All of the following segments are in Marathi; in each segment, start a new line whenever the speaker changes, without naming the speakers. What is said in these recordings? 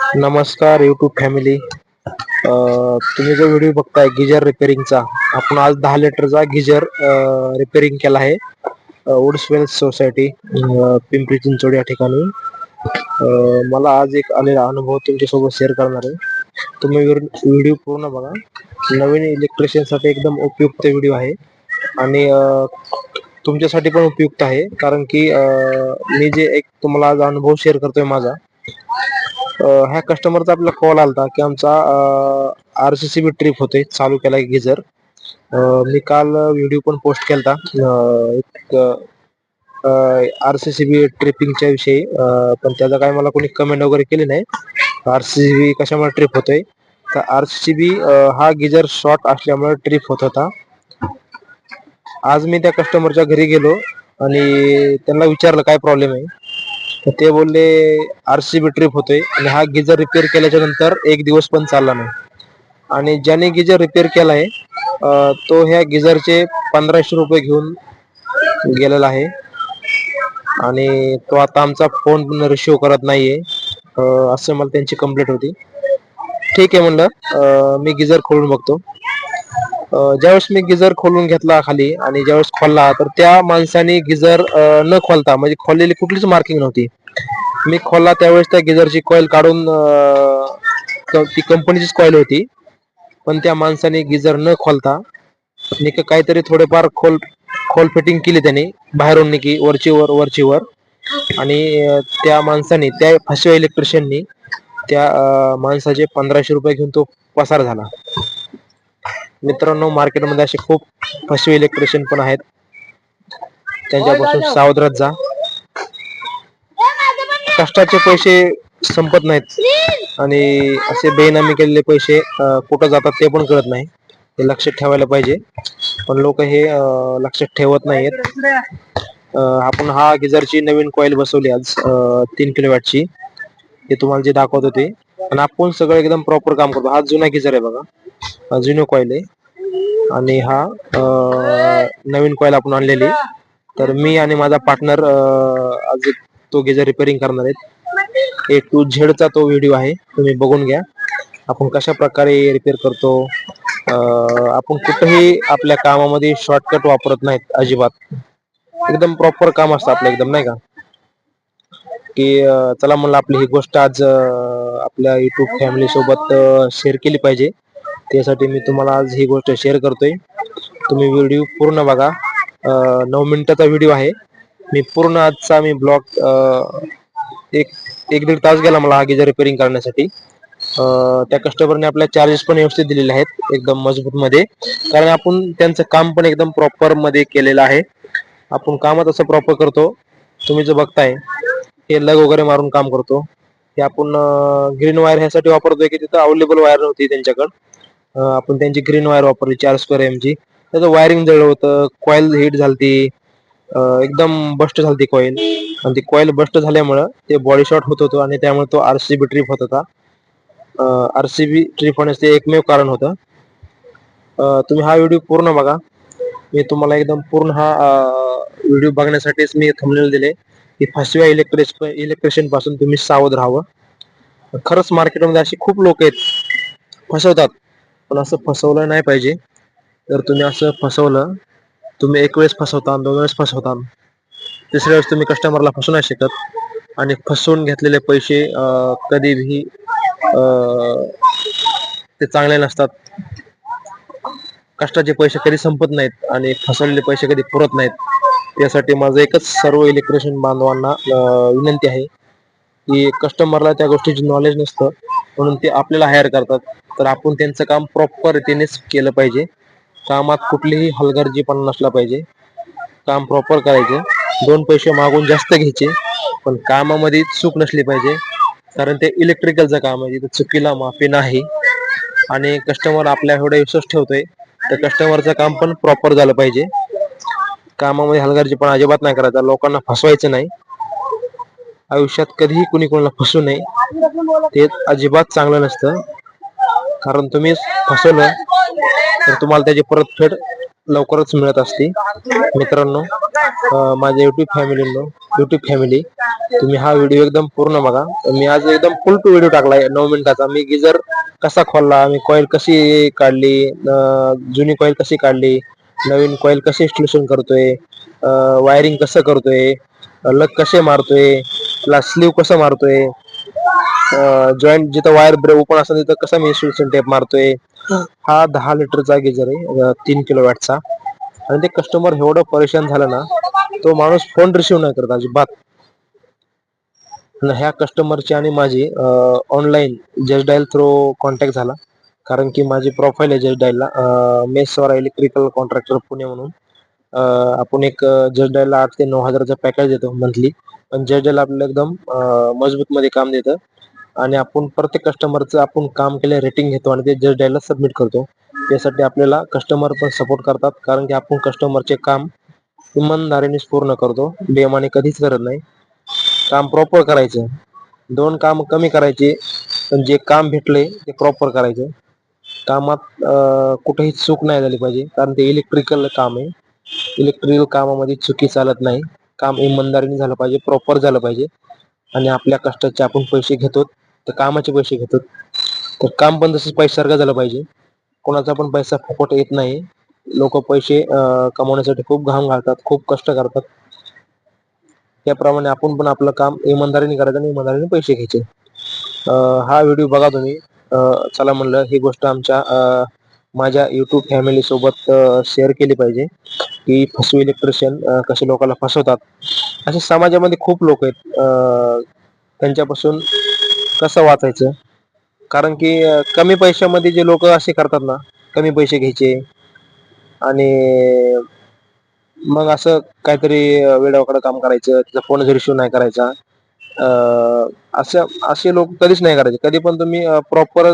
नमस्कार युट्यूब फॅमिली तुम्ही जो व्हिडिओ बघताय गिजर रिपेरिंगचा आपण आज दहा लिटरचा गिजर रिपेरिंग केला आहे. वुड्सवेल सोसायटी पिंपरी चिंचवड या ठिकाणी. मला आज एक आलेला अनुभव तुमच्यासोबत शेअर करणार आहे. तुम्ही व्हिडिओ पूर्ण बघा. नवीन इलेक्ट्रिशियनसाठी एकदम उपयुक्त व्हिडिओ आहे. आणि तुमच्यासाठी पण उपयुक्त आहे. कारण की मी जे एक तुम्हाला आज अनुभव शेअर करतोय माझा ह्या कस्टमरचा आपला कॉल आलता की आमचा R C C B trip होते चालू केला गिझर मी काल व्हिडिओ पण पोस्ट केलता. एक आर सी सी बी ट्रिपिंगच्या विषयी. पण त्याचा काय मला कोणी कमेंट वगैरे केली नाही. आर सी सी बी कशामुळे ट्रिप होतोय? तर आर सी सी बी हा गिझर शॉर्ट असल्यामुळे ट्रिप होत होता. आज मी त्या कस्टमरच्या घरी गेलो आणि त्यांना विचारलं काय प्रॉब्लेम आहे. तर ते बोलले आरसीबी ट्रिप होतोय. आणि हा गिजर रिपेअर केल्याच्यानंतर एक दिवस पण चालला नाही. आणि ज्याने गिजर रिपेअर केला आहे तो ह्या गिजरचे पंधराशे रुपये घेऊन गेलेला आहे. आणि तो आता आमचा फोन पण रिसिव्ह करत नाहीये. असं मला त्यांची कंप्लेंट होती. ठीक आहे म्हणलं मी गिजर खोलून बघतो. ज्यावेळेस मी गिजर खोलून घेतला खाली आणि ज्यावेळेस खोलला तर त्या माणसाने गिजर न खोलता म्हणजे खोललेली कुठलीच मार्किंग नव्हती. मी खोलला त्यावेळेस त्या गिजरची कॉईल काढून ती कंपनीचीच कॉईल होती. पण त्या माणसाने गिजर न खोलता निक काहीतरी थोडेफार खोल खोल फिटिंग केली त्याने बाहेरून निकी वरची वर वरची वर. आणि त्या माणसाने त्या फसव्या इलेक्ट्रिशियननी त्या माणसाचे पंधराशे रुपये घेऊन तो पसार झाला. मित्रांनो मार्केटमध्ये असे खूप फसवे इलेक्ट्रिशियन पण आहेत. त्यांच्यापासून सावध राहत जा. कष्टाचे पैसे संपत नाहीत. आणि असे बेनामी केलेले पैसे कुठं जातात ते पण कळत नाही. हे लक्षात ठेवायला पाहिजे. पण लोक हे लक्षात ठेवत नाहीत अं, आपण हा गिझरची नवीन कॉईल बसवली आज तीन किलो वॅटची हे तुम्हाला जे दाखवत होते. आणि आपण सगळं एकदम प्रॉपर काम करतो. हा जुना गिझर आहे बघा. हा जुनो कॉईल आहे. आणि हा नवीन कॉईल आपण आणलेली. तर मी आणि माझा पार्टनर आज तो गेजर रिपेअरिंग करणार आहेत. ए टू झेडचा तो व्हिडिओ आहे. तुम्ही बघून घ्या. आपण कशा प्रकारे रिपेअर करतो. आपण कुठेही आपल्या कामामध्ये शॉर्टकट वापरत नाहीत अजिबात. एकदम प्रॉपर काम असतं आपलं एकदम नाही का? की चला म्हणलं आपली ही गोष्ट आज आपल्या युट्यूब फॅमिली सोबत शेअर केली पाहिजे. त्यासाठी मी तुम्हाला आज ही गोष्ट शेअर करतोय. तुम्ही व्हिडिओ पूर्ण बघा. नऊ मिनिटाचा व्हिडिओ आहे. मी पूर्ण आजचा मी ब्लॉग एक एक दीड तास गेला मला आगीचा रिपेरिंग रिपेअरिंग करण्यासाठी त्या कस्टमरने आपल्या चार्जेस पण व्यवस्थित दिलेले आहेत एकदम मजबूत मध्ये. कारण आपण त्यांचं काम पण एकदम प्रॉपरमध्ये केलेलं आहे. आपण कामच असं प्रॉपर करतो. तुम्ही जे बघताय हे लग वगैरे मारून काम करतो. हे आपण ग्रीन वायर ह्यासाठी वापरतोय की तिथं अवेलेबल वायर नव्हती त्यांच्याकडं. आपण त्यांची ग्रीन वायर वापरली चार स्क्वेअर एम त्याचं वायरिंग जळलं होतं कॉईल हिट झालती एकदम बस्ट झालती कॉईल आणि ती कॉईल बस्ट झाल्यामुळं ते बॉडी शॉट होत होतं आणि त्यामुळे तो आरसीबी ट्रिप होत होता. आरसीबी ट्रिप होण्याचं ते एकमेव कारण होतं. तुम्ही हा व्हिडिओ पूर्ण बघा. मी तुम्हाला एकदम पूर्ण हा व्हिडिओ बघण्यासाठीच मी थंबनेल दिले. की फसव्या इलेक्ट्रिश इलेक्ट्रिशियनपासून तुम्ही सावध राहावं. खरंच मार्केटमध्ये असे खूप लोक आहेत फसवतात. पण असं फसवलं नाही पाहिजे. जर तुम्ही असं फसवलं तुम्ही एक वेळेस फसवता दोन वेळेस फसवता तिसऱ्या वेळेस तुम्ही कस्टमरला फसवू नाही शकत. आणि फसवून घेतलेले पैसे कधीही ते चांगले नसतात. कष्टाचे पैसे कधी संपत नाहीत आणि फसवलेले पैसे कधी पुरत नाहीत. त्यासाठी माझं एकच सर्व इलेक्ट्रिशियन बांधवांना विनंती आहे की कस्टमरला त्या गोष्टीची नॉलेज नसतं. म्हणून ते आपल्याला हायर करतात. तर आपण त्यांचं काम प्रॉपर रीतीनेच केलं पाहिजे. कामात कुठलीही हलगर्जीपणा नसला पाहिजे. काम प्रॉपर करायचे. दोन पैसे मागून जास्त घ्यायचे. पण कामामध्ये चूक नसली पाहिजे. कारण ते इलेक्ट्रिकलचं काम आहे. तिथं चुकीला माफी नाही. आणि कस्टमर आपल्या एवढा विश्वास ठेवतोय. तर कस्टमरचं काम पण प्रॉपर झालं पाहिजे. कामामध्ये हलगर्जीपणा अजिबात नाही करायचा. लोकांना फसवायचं नाही. आयुष्यात कधीही कुणी कोणाला फसू नये. ते अजिबात चांगलं नसतं. कारण तुम्ही फसवलं तर तुम्हाला त्याची परतफेड लवकरच मिळत असते. मित्रांनो माझ्या युट्यूब फॅमिलीनो युट्यूब फॅमिली तुम्ही हा व्हिडिओ एकदम पूर्ण बघा. मी आज एकदम फुल टू व्हिडिओ टाकलाय नऊ मिनिटाचा. मी गिजर कसा खोलला मी कॉईल कशी काढली जुनी कॉईल कशी काढली नवीन कॉईल कसे इन्स्टॉलेशन करतोय वायरिंग कसं करतोय लग कसे मारतोय स्लीव कसं मारतोय? जॉईंट जिथं वायर ब्रेक ओपन असतं तिथं कसं मी इन्स्टॉलेशन टेप मारतोय? हा. दहा लिटरचा गिजर आहे तीन किलो वॅटचा. आणि ते कस्टमर एवढं परेशान झालं ना तो माणूस फोन रिसिव्ह नाही करत अजिबात. ह्या कस्टमरची आणि माझी online just dial through contact झाला. कारण की माझी प्रोफाईल आहे जस्ट डायलला मेसवर इलेक्ट्रिकल कॉन्ट्रॅक्टर पुणे म्हणून. आपण एक जस्ट डायलला आठ ते नऊ हजाराचं पॅकेज देतो मंथली आणि जस्ट आपल्याला एकदम मजबूत मध्ये काम देतं. आणि आपण प्रत्येक कस्टमरचं आपण काम केलं रेटिंग घेतो आणि ते जज डेला सबमिट करतो. त्यासाठी आपल्याला कस्टमर पण सपोर्ट करतात. कारण की आपण कस्टमरचे काम इमानदारीनेच पूर्ण करतो. बेमाने कधीच करत नाही. काम प्रॉपर करायचं. दोन काम कमी करायचे पण जे काम भेटले ते प्रॉपर करायचं. कामात कुठेही चूक नाही झाली पाहिजे. कारण ते इलेक्ट्रिकल काम आहे. इलेक्ट्रिकल कामामध्ये चुकी चालत नाही. काम इमानदारीने झालं पाहिजे प्रॉपर झालं पाहिजे. आणि आपल्या कष्टाचे आपण पैसे घेतो तर कामाचे पैसे घेतो तर काम पण तसंच पैशासारखं झालं पाहिजे. कोणाचा पण पैसा फुकट येत नाही. लोक पैसे कमावण्यासाठी खूप घाम घालतात खूप कष्ट करतात. त्याप्रमाणे आपण पण आपलं काम इमानदारीने करायचं आणि इमानदारीने पैसे घ्यायचे. हा व्हिडिओ बघा तुम्ही. चला म्हणलं ही गोष्ट आमच्या अं, माझ्या युट्यूब फॅमिली सोबत शेअर केली पाहिजे. की फसू इलेक्ट्रिशियन कसे लोकांना फसवतात. असे समाजामध्ये खूप लोक आहेत. त्यांच्यापासून कसं वाचायचं? कारण की कमी पैशामध्ये जे लोक असे करतात ना कमी पैसे घ्यायचे. आणि मग असं काहीतरी वेळाकडे काम करायचं त्याचा फोन रिसिव्ह नाही करायचा. असं असे लोक कधीच नाही करायचे. कधी पण तुम्ही प्रॉपर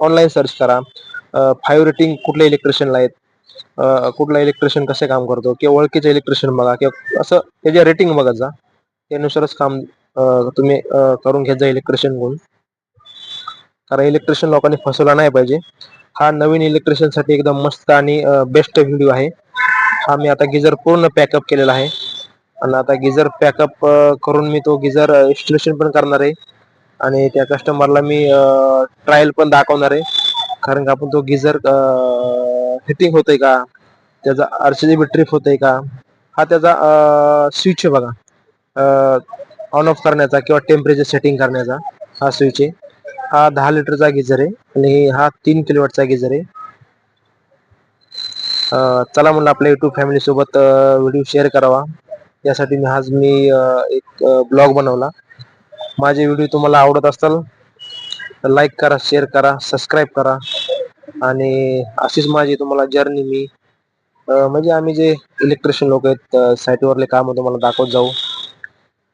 ऑनलाईन सर्च करा. फाईव्ह रेटिंग कुठल्या इलेक्ट्रिशियनला आहेत? कुठला इलेक्ट्रिशियन कसे काम करतो? किंवा ओळखीचे इलेक्ट्रिशियन बघा किंवा असं त्याच्या रेटिंग बघत जा त्यानुसारच काम तुम्ही करून घेत जा इलेक्ट्रिशियन गुण कारण इलेक्ट्रिशियन लोकांनी फसवला नाही पाहिजे. हा नवीन इलेक्ट्रिशियनसाठी एकदम मस्त आणि बेस्ट व्हिडिओ आहे. हा मी आता गिझर पूर्ण पॅकअप केलेला आहे. आणि आता गिझर पॅकअप करून मी तो गिझर इन्स्टॉलेशन पण करणार आहे. आणि त्या कस्टमरला मी ट्रायल पण दाखवणार आहे. कारण का आपण तो गिझर हिटिंग होतोय का? त्याचा आरसीबी ट्रिप होतोय का? हा त्याचा स्विच आहे बघा. ऑन ऑफ करण्याचा किंवा टेम्परेचर सेटिंग करण्याचा हा स्विच आहे. हा दहा लिटरचा गिझर आहे आणि हा तीन किलोवॅटचा गिझर आहे. चला म्हणलं आपल्या युट्यूब फॅमिली सोबत व्हिडिओ शेअर करावा. यासाठी मी आज मी एक ब्लॉग बनवला. माझे व्हिडिओ तुम्हाला आवडत असताल तर लाईक करा शेअर करा सबस्क्राईब करा. आणि अशीच माझी तुम्हाला जर्नी मी म्हणजे आम्ही जे इलेक्ट्रिशियन लोक आहेत साईटवरले काम तुम्हाला दाखवत जाऊ.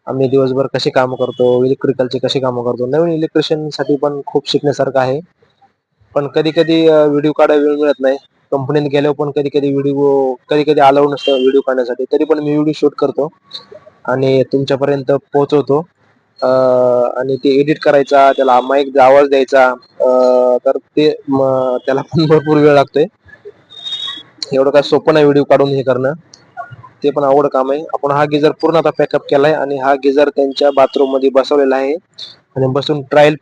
आम्ही दिवसभर कसे काम करतो इलेक्ट्रिकलचे कसे काम करतो. नवीन इलेक्ट्रिशियनसाठी पण खूप शिकण्यासारखं आहे. पण कधी कधी व्हिडिओ काढायला वेळ मिळत नाही. कंपनीत गेल्यावर पण कधी कधी व्हिडिओ कधी कधी अलाउड नसतं व्हिडिओ काढण्यासाठी. तरी पण मी व्हिडिओ शूट करतो. आणि तुमच्यापर्यंत पोहोचवतो. आणि ते एडिट करायचा त्याला माईक आवाज द्यायचा तर ते त्याला पण भरपूर वेळ लागतोय. एवढं काय सोपं नाही व्हिडिओ काढून हे करणं. ते पण आवड काम आहे. आपण हा गिझर पूर्ण आता पॅकअप केलाय आणि हा गिझर त्यांच्या बाथरूममध्ये बसवलेला आहे. आणि बसून ट्रायल